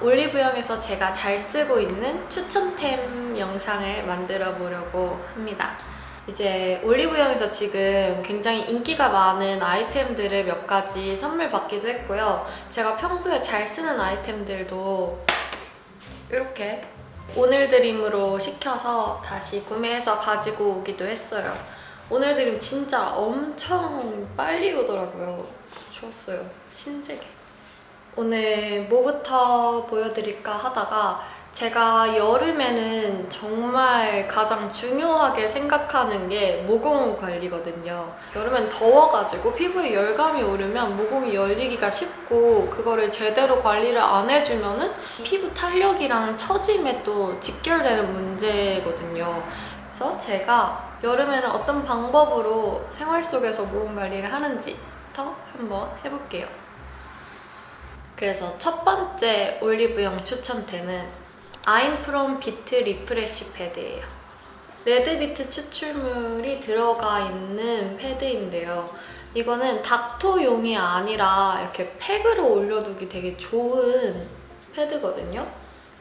올리브영에서 제가 잘 쓰고 있는 추천템 영상을 만들어 보려고 합니다. 이제 올리브영에서 지금 굉장히 인기가 많은 아이템들을 몇 가지 선물 받기도 했고요. 제가 평소에 잘 쓰는 아이템들도 이렇게 오늘 드림으로 시켜서 다시 구매해서 가지고 오기도 했어요. 오늘 드림 진짜 엄청 빨리 오더라고요. 좋았어요. 신세계. 오늘 뭐부터 보여드릴까 하다가 제가 여름에는 정말 가장 중요하게 생각하는 게 모공 관리거든요. 여름엔 더워가지고 피부에 열감이 오르면 모공이 열리기가 쉽고 그거를 제대로 관리를 안 해주면 은 피부 탄력이랑 처짐에 또 직결되는 문제거든요. 그래서 제가 여름에는 어떤 방법으로 생활 속에서 모공 관리를 하는지부터 한번 해볼게요. 그래서 첫 번째 올리브영 추천템은 아임프롬 비트 리프레쉬 패드예요. 레드비트 추출물이 들어가 있는 패드인데요. 이거는 닥터용이 아니라 이렇게 팩으로 올려두기 되게 좋은 패드거든요.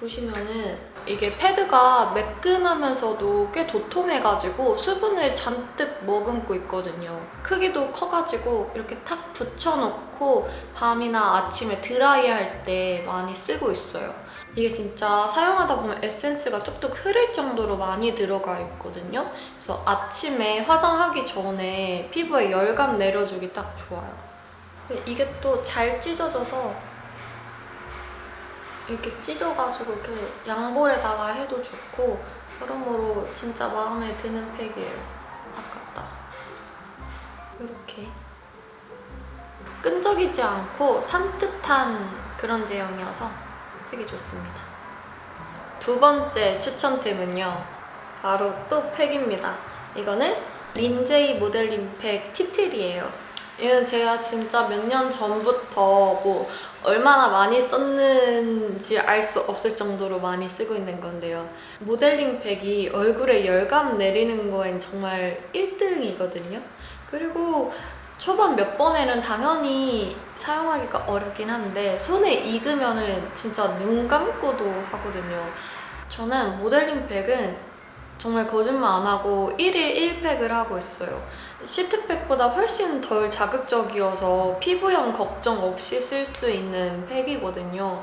보시면은 이게 패드가 매끈하면서도 꽤 도톰해가지고 수분을 잔뜩 머금고 있거든요. 크기도 커가지고 이렇게 탁 붙여놓고 밤이나 아침에 드라이할 때 많이 쓰고 있어요. 이게 진짜 사용하다 보면 에센스가 뚝뚝 흐를 정도로 많이 들어가 있거든요. 그래서 아침에 화장하기 전에 피부에 열감 내려주기 딱 좋아요. 이게 또 잘 찢어져서 이렇게 찢어가지고 이렇게 양볼에다가 해도 좋고 여러모로 진짜 마음에 드는 팩이에요. 아깝다. 이렇게 끈적이지 않고 산뜻한 그런 제형이어서 쓰기 좋습니다. 두 번째 추천템은요. 바로 또 팩입니다. 이거는 린제이 모델링 팩 티틀이에요. 이건 제가 진짜 몇 년 전부터 뭐 얼마나 많이 썼는지 알 수 없을 정도로 많이 쓰고 있는 건데요. 모델링 팩이 얼굴에 열감 내리는 거엔 정말 1등이거든요. 그리고 초반 몇 번에는 당연히 사용하기가 어렵긴 한데 손에 익으면은 진짜 눈 감고도 하거든요. 저는 모델링 팩은 정말 거짓말 안 하고 1일 1팩을 하고 있어요. 시트팩보다 훨씬 덜 자극적이어서 피부염 걱정 없이 쓸 수 있는 팩이거든요.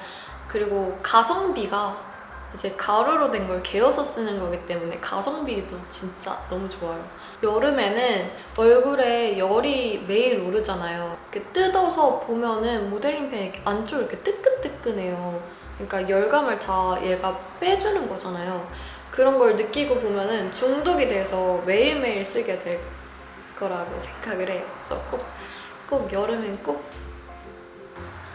그리고 가성비가 이제 가루로 된 걸 개어서 쓰는 거기 때문에 가성비도 진짜 너무 좋아요. 여름에는 얼굴에 열이 매일 오르잖아요. 이렇게 뜯어서 보면은 모델링 팩 안쪽 이렇게 뜨끈뜨끈해요. 그러니까 열감을 다 얘가 빼주는 거잖아요. 그런 걸 느끼고 보면은 중독이 돼서 매일매일 쓰게 될 거라고 생각을 해요. 그래서 꼭, 꼭 여름엔 꼭.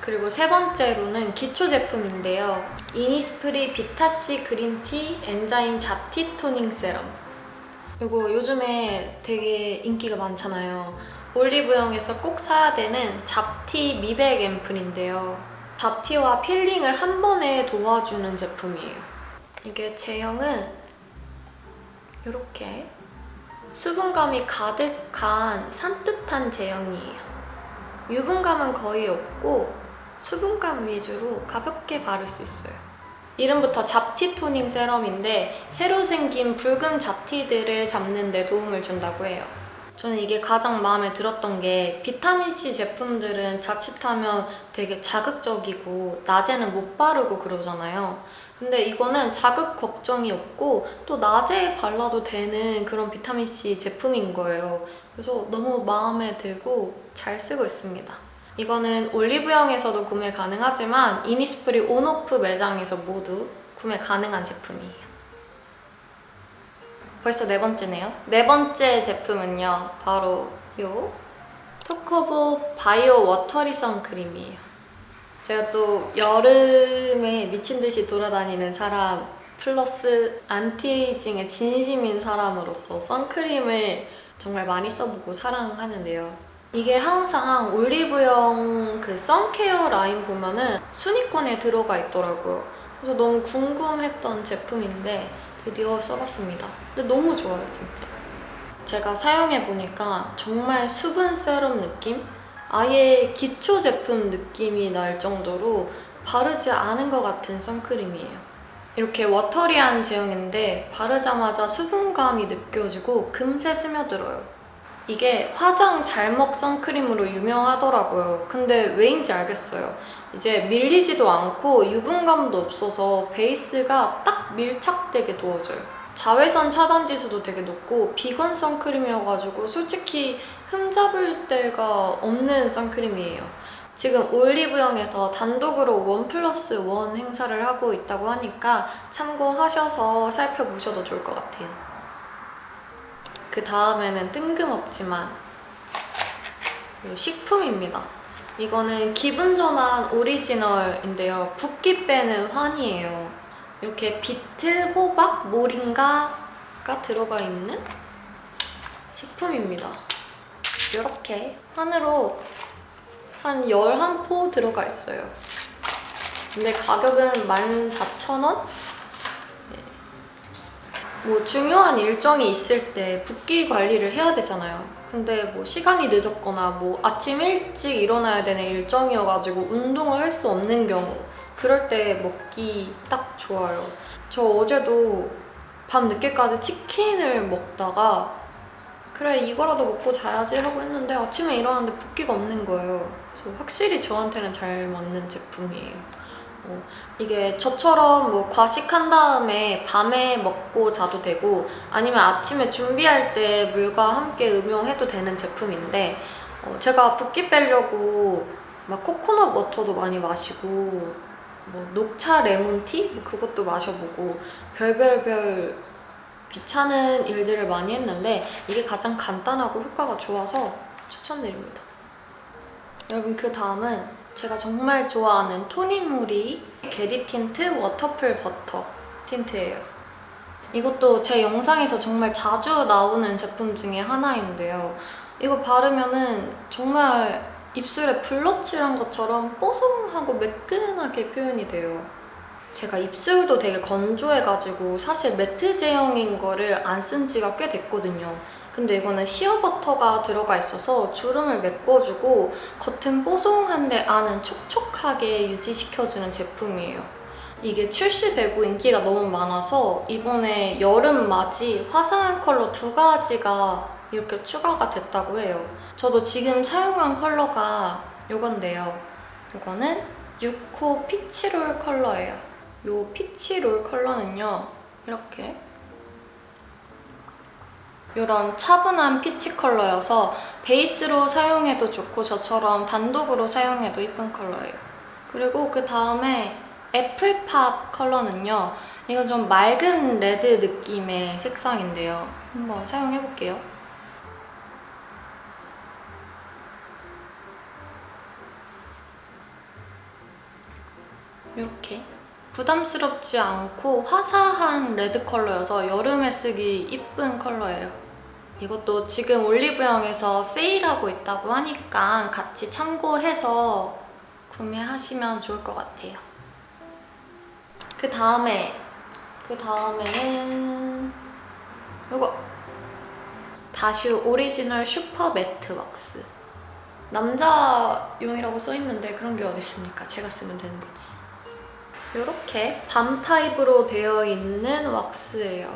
그리고 세 번째로는 기초 제품인데요. 이니스프리 비타C 그린티 엔자임 잡티 토닝 세럼. 이거 요즘에 되게 인기가 많잖아요. 올리브영에서 꼭 사야 되는 잡티 미백 앰플인데요. 잡티와 필링을 한 번에 도와주는 제품이에요. 이게 제형은 이렇게 수분감이 가득한 산뜻한 제형이에요. 유분감은 거의 없고 수분감 위주로 가볍게 바를 수 있어요. 이름부터 잡티 토닝 세럼인데 새로 생긴 붉은 잡티들을 잡는 데 도움을 준다고 해요. 저는 이게 가장 마음에 들었던 게 비타민C 제품들은 자칫하면 되게 자극적이고 낮에는 못 바르고 그러잖아요. 근데 이거는 자극 걱정이 없고 또 낮에 발라도 되는 그런 비타민C 제품인 거예요. 그래서 너무 마음에 들고 잘 쓰고 있습니다. 이거는 올리브영에서도 구매 가능하지만 이니스프리 온오프 매장에서 모두 구매 가능한 제품이에요. 벌써 네 번째네요. 네 번째 제품은요. 바로 요 토커보 바이오 워터리 선크림이에요. 제가 또 여름에 미친 듯이 돌아다니는 사람 플러스 안티에이징에 진심인 사람으로서 선크림을 정말 많이 써보고 사랑하는데요. 이게 항상 올리브영 그 선케어 라인 보면은 순위권에 들어가 있더라고요. 그래서 너무 궁금했던 제품인데 드디어 써봤습니다. 근데 너무 좋아요, 진짜. 제가 사용해보니까 정말 수분 세럼 느낌? 아예 기초 제품 느낌이 날 정도로 바르지 않은 것 같은 선크림이에요. 이렇게 워터리한 제형인데 바르자마자 수분감이 느껴지고 금세 스며들어요. 이게 화장 잘먹 선크림으로 유명하더라고요. 근데 왜인지 알겠어요. 이제 밀리지도 않고 유분감도 없어서 베이스가 딱 밀착되게 도와줘요. 자외선 차단 지수도 되게 높고 비건 선크림이어가지고 솔직히 흠잡을 데가 없는 선크림이에요. 지금 올리브영에서 단독으로 원 플러스 원 행사를 하고 있다고 하니까 참고하셔서 살펴보셔도 좋을 것 같아요. 그 다음에는 뜬금없지만 이 식품입니다. 이거는 기분 전환 오리지널인데요. 붓기 빼는 환이에요. 이렇게 비트, 호박, 모링가가 들어가 있는 식품입니다. 이렇게 환으로 한 11포 들어가 있어요. 근데 가격은 14,000원? 뭐 중요한 일정이 있을 때 붓기 관리를 해야 되잖아요. 근데 뭐 시간이 늦었거나 뭐 아침 일찍 일어나야 되는 일정이어가지고 운동을 할 수 없는 경우 그럴 때 먹기 딱 좋아요. 저 어제도 밤 늦게까지 치킨을 먹다가 그래 이거라도 먹고 자야지 하고 했는데 아침에 일어났는데 붓기가 없는 거예요. 그래서 확실히 저한테는 잘 맞는 제품이에요. 어, 이게 저처럼 뭐 과식한 다음에 밤에 먹고 자도 되고 아니면 아침에 준비할 때 물과 함께 음용해도 되는 제품인데 어, 제가 붓기 빼려고 막 코코넛 워터도 많이 마시고 뭐 녹차 레몬티 뭐 그것도 마셔보고 별별별 귀찮은 일들을 많이 했는데 이게 가장 간단하고 효과가 좋아서 추천드립니다. 여러분 그 다음은 제가 정말 좋아하는 토니모리 게리 틴트 워터풀 버터 틴트예요. 이것도 제 영상에서 정말 자주 나오는 제품 중에 하나인데요. 이거 바르면은 정말 입술에 블러칠한 것처럼 뽀송하고 매끈하게 표현이 돼요. 제가 입술도 되게 건조해가지고 사실 매트 제형인 거를 안 쓴 지가 꽤 됐거든요. 근데 이거는 시어버터가 들어가 있어서 주름을 메꿔주고 겉은 뽀송한데 안은 촉촉하게 유지시켜주는 제품이에요. 이게 출시되고 인기가 너무 많아서 이번에 여름 맞이 화사한 컬러 두 가지가 이렇게 추가가 됐다고 해요. 저도 지금 사용한 컬러가 이건데요. 이거는 6호 피치롤 컬러예요. 이 피치 롤 컬러는요. 이렇게 이런 차분한 피치 컬러여서 베이스로 사용해도 좋고 저처럼 단독으로 사용해도 이쁜 컬러예요. 그리고 그 다음에 애플팝 컬러는요. 이건 좀 맑은 레드 느낌의 색상인데요. 한번 사용해볼게요. 이렇게 부담스럽지 않고 화사한 레드 컬러여서 여름에 쓰기 이쁜 컬러예요. 이것도 지금 올리브영에서 세일하고 있다고 하니까 같이 참고해서 구매하시면 좋을 것 같아요. 그 다음에 그 다음에는 이거 다슈 오리지널 슈퍼 매트 왁스 남자용이라고 써있는데 그런 게 어디 있습니까? 제가 쓰면 되는 거지. 이렇게 밤 타입으로 되어 있는 왁스예요.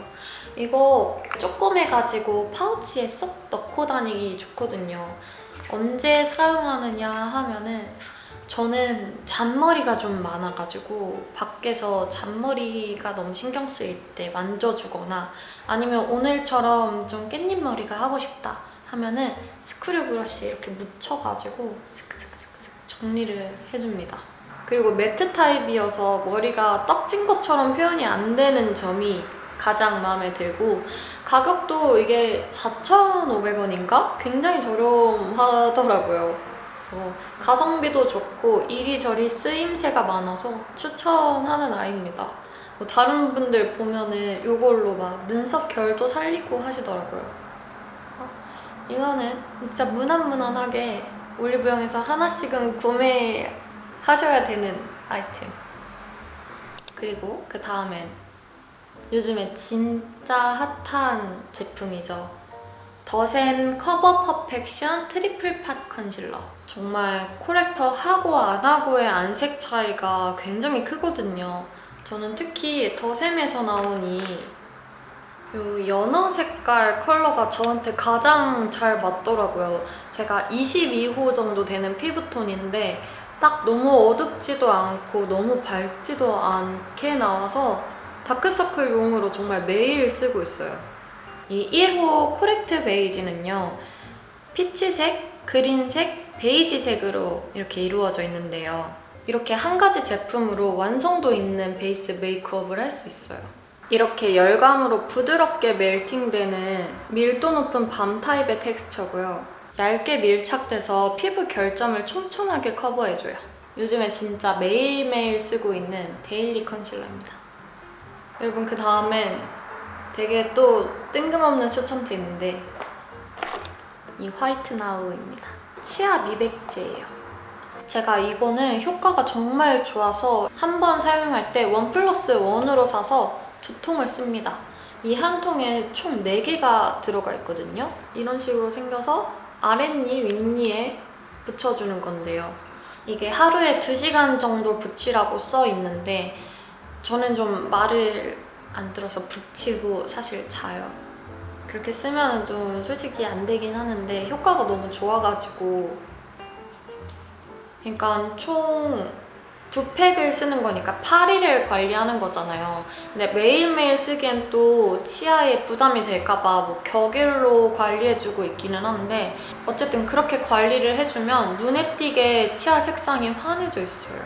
이거 조그매가지고 파우치에 쏙 넣고 다니기 좋거든요. 언제 사용하느냐 하면은 저는 잔머리가 좀 많아가지고 밖에서 잔머리가 너무 신경 쓰일 때 만져주거나 아니면 오늘처럼 좀 깻잎머리가 하고 싶다 하면은 스크류 브러쉬 이렇게 묻혀가지고 슥슥슥슥 정리를 해줍니다. 그리고 매트 타입이어서 머리가 떡진 것처럼 표현이 안 되는 점이 가장 마음에 들고 가격도 이게 4,500원인가? 굉장히 저렴하더라고요. 그래서 가성비도 좋고 이리저리 쓰임새가 많아서 추천하는 아이입니다. 뭐 다른 분들 보면은 이걸로 막 눈썹 결도 살리고 하시더라고요. 어, 이거는 진짜 무난무난하게 올리브영에서 하나씩은 구매 하셔야 되는 아이템. 그리고 그 다음엔 요즘에 진짜 핫한 제품이죠. 더센 커버 퍼펙션 트리플 팟 컨실러. 정말 코렉터 하고 안 하고의 안색 차이가 굉장히 크거든요. 저는 특히 더샘에서 나온 이 요 연어 색깔 컬러가 저한테 가장 잘 맞더라고요. 제가 22호 정도 되는 피부톤인데 딱 너무 어둡지도 않고 너무 밝지도 않게 나와서 다크서클 용으로 정말 매일 쓰고 있어요. 이 1호 코렉트 베이지는요. 피치색, 그린색, 베이지색으로 이렇게 이루어져 있는데요. 이렇게 한 가지 제품으로 완성도 있는 베이스 메이크업을 할 수 있어요. 이렇게 열감으로 부드럽게 멜팅되는 밀도 높은 밤 타입의 텍스처고요. 얇게 밀착돼서 피부 결점을 촘촘하게 커버해줘요. 요즘에 진짜 매일매일 쓰고 있는 데일리 컨실러입니다. 여러분 그 다음엔 되게 또 뜬금없는 추천도 있는데 이 화이트 나우입니다. 치아 미백제예요. 제가 이거는 효과가 정말 좋아서 한 번 사용할 때 원 플러스 원으로 사서 두 통을 씁니다. 이 한 통에 총 4개가 들어가 있거든요. 이런 식으로 생겨서 아랫니, 윗니에 붙여주는 건데요. 이게 하루에 2시간 정도 붙이라고 써 있는데 저는 좀 말을 안 들어서 붙이고 사실 자요. 그렇게 쓰면 좀 솔직히 안 되긴 하는데 효과가 너무 좋아가지고 그러니까 총 두 팩을 쓰는 거니까 8일을 관리하는 거잖아요. 근데 매일매일 쓰기엔 또 치아에 부담이 될까봐 뭐 격일로 관리해주고 있기는 한데 어쨌든 그렇게 관리를 해주면 눈에 띄게 치아 색상이 환해져 있어요.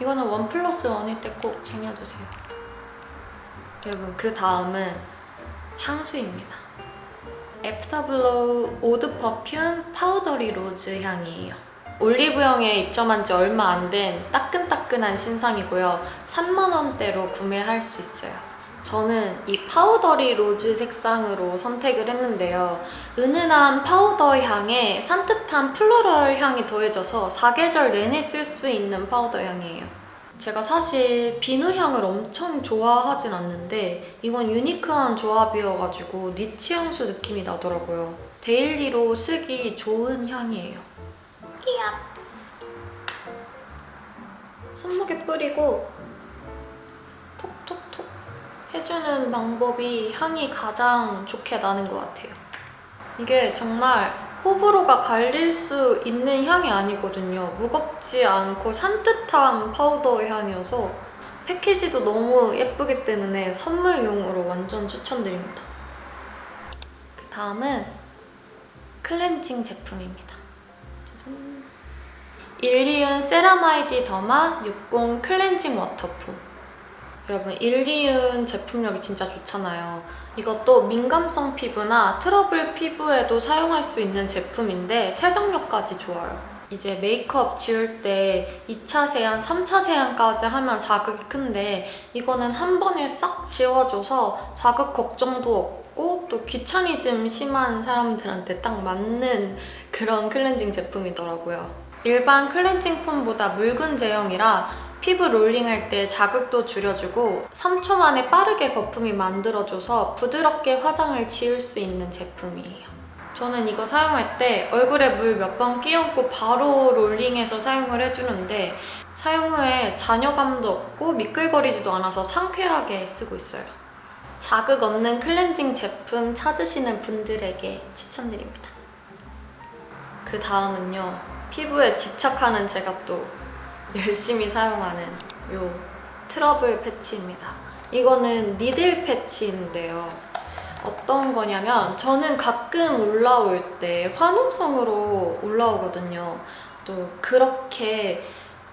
이거는 원 플러스 원일 때 꼭 챙겨주세요. 여러분 그 다음은 향수입니다. 애프터블로우 오드 퍼퓸 파우더리 로즈 향이에요. 올리브영에 입점한 지 얼마 안 된 따끈따끈한 신상이고요. 3만원대로 구매할 수 있어요. 저는 이 파우더리 로즈 색상으로 선택을 했는데요. 은은한 파우더 향에 산뜻한 플로럴 향이 더해져서 사계절 내내 쓸 수 있는 파우더 향이에요. 제가 사실 비누 향을 엄청 좋아하진 않는데 이건 유니크한 조합이어가지고 니치 향수 느낌이 나더라고요. 데일리로 쓰기 좋은 향이에요. 이야. 손목에 뿌리고 톡톡톡 해주는 방법이 향이 가장 좋게 나는 것 같아요. 이게 정말 호불호가 갈릴 수 있는 향이 아니거든요. 무겁지 않고 산뜻한 파우더 향이어서 패키지도 너무 예쁘기 때문에 선물용으로 완전 추천드립니다. 그 다음은 클렌징 제품입니다. 일리윤 세라마이디 더마 60 클렌징 워터폼. 여러분 일리윤 제품력이 진짜 좋잖아요. 이것도 민감성 피부나 트러블 피부에도 사용할 수 있는 제품인데 세정력까지 좋아요. 이제 메이크업 지울 때 2차 세안, 3차 세안까지 하면 자극이 큰데 이거는 한 번에 싹 지워줘서 자극 걱정도 없고 또 귀차니즘 심한 사람들한테 딱 맞는 그런 클렌징 제품이더라고요. 일반 클렌징 폼보다 묽은 제형이라 피부 롤링할 때 자극도 줄여주고 3초 만에 빠르게 거품이 만들어줘서 부드럽게 화장을 지울 수 있는 제품이에요. 저는 이거 사용할 때 얼굴에 물 몇 번 끼얹고 바로 롤링해서 사용을 해주는데 사용 후에 잔여감도 없고 미끌거리지도 않아서 상쾌하게 쓰고 있어요. 자극 없는 클렌징 제품 찾으시는 분들에게 추천드립니다. 그 다음은요. 피부에 집착하는 제가 또 열심히 사용하는 요 트러블 패치입니다. 이거는 니들 패치인데요. 어떤 거냐면 저는 가끔 올라올 때 환웅성으로 올라오거든요. 또 그렇게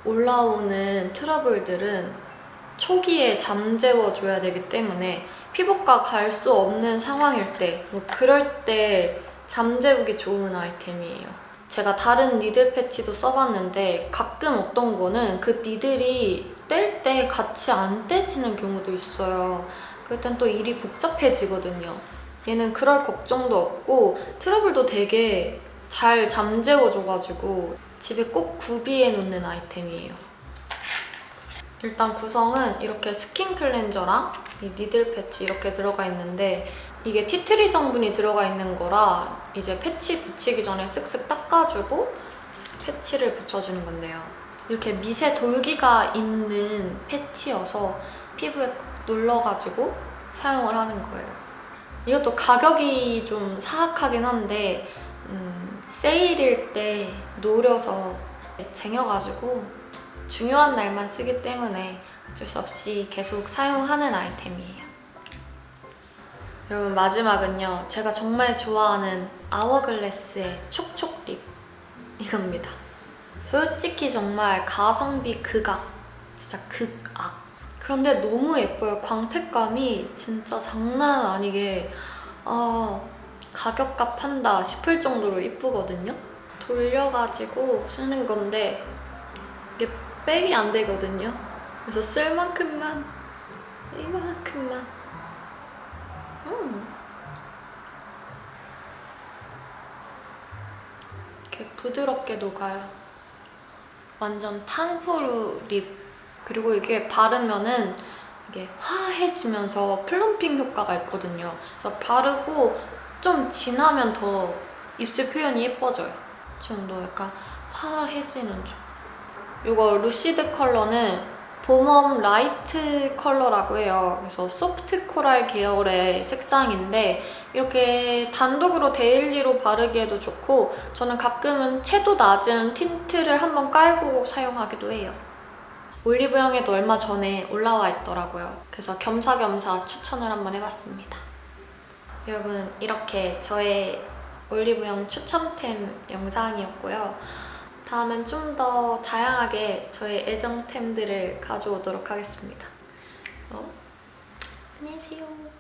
올라오는 트러블들은 초기에 잠재워줘야 되기 때문에 피부과 갈 수 없는 상황일 때, 뭐 그럴 때 잠재우기 좋은 아이템이에요. 제가 다른 니들 패치도 써봤는데 가끔 어떤 거는 그 니들이 뗄 때 같이 안 떼지는 경우도 있어요. 그럴 땐또 일이 복잡해지거든요. 얘는 그럴 걱정도 없고 트러블도 되게 잘 잠재워줘가지고 집에 꼭 구비해 놓는 아이템이에요. 일단 구성은 이렇게 스킨 클렌저랑 이 니들 패치 이렇게 들어가 있는데 이게 티트리 성분이 들어가 있는 거라 이제 패치 붙이기 전에 쓱쓱 닦아주고 패치를 붙여주는 건데요. 이렇게 미세 돌기가 있는 패치여서 피부에 꾹 눌러가지고 사용을 하는 거예요. 이것도 가격이 좀 사악하긴 한데 음, 세일일 때 노려서 쟁여가지고 중요한 날만 쓰기 때문에 어쩔 수 없이 계속 사용하는 아이템이에요. 여러분 마지막은요. 제가 정말 좋아하는 아워글래스의 촉촉 립 이겁니다. 솔직히 정말 가성비 극악, 진짜 극악. 그런데 너무 예뻐요. 광택감이 진짜 장난 아니게 아 가격값 한다 싶을 정도로 이쁘거든요. 돌려가지고 쓰는 건데 이게 백이 안 되거든요. 그래서 쓸 만큼만 이만큼만 음. 이렇게 부드럽게 녹아요. 완전 탕후루 립. 그리고 이게 바르면은 이게 화해지면서 플럼핑 효과가 있거든요. 그래서 바르고 좀 지나면 더 입술 표현이 예뻐져요. 좀더 약간 화해지는 중. 이거 루시드 컬러는 봄웜 라이트 컬러라고 해요. 그래서 소프트 코랄 계열의 색상인데 이렇게 단독으로 데일리로 바르기에도 좋고 저는 가끔은 채도 낮은 틴트를 한번 깔고 사용하기도 해요. 올리브영에도 얼마 전에 올라와 있더라고요. 그래서 겸사겸사 추천을 한번 해봤습니다. 여러분 이렇게 저의 올리브영 추천템 영상이었고요. 다음엔 좀 더 다양하게 저의 애정템들을 가져오도록 하겠습니다. 어? 안녕하세요.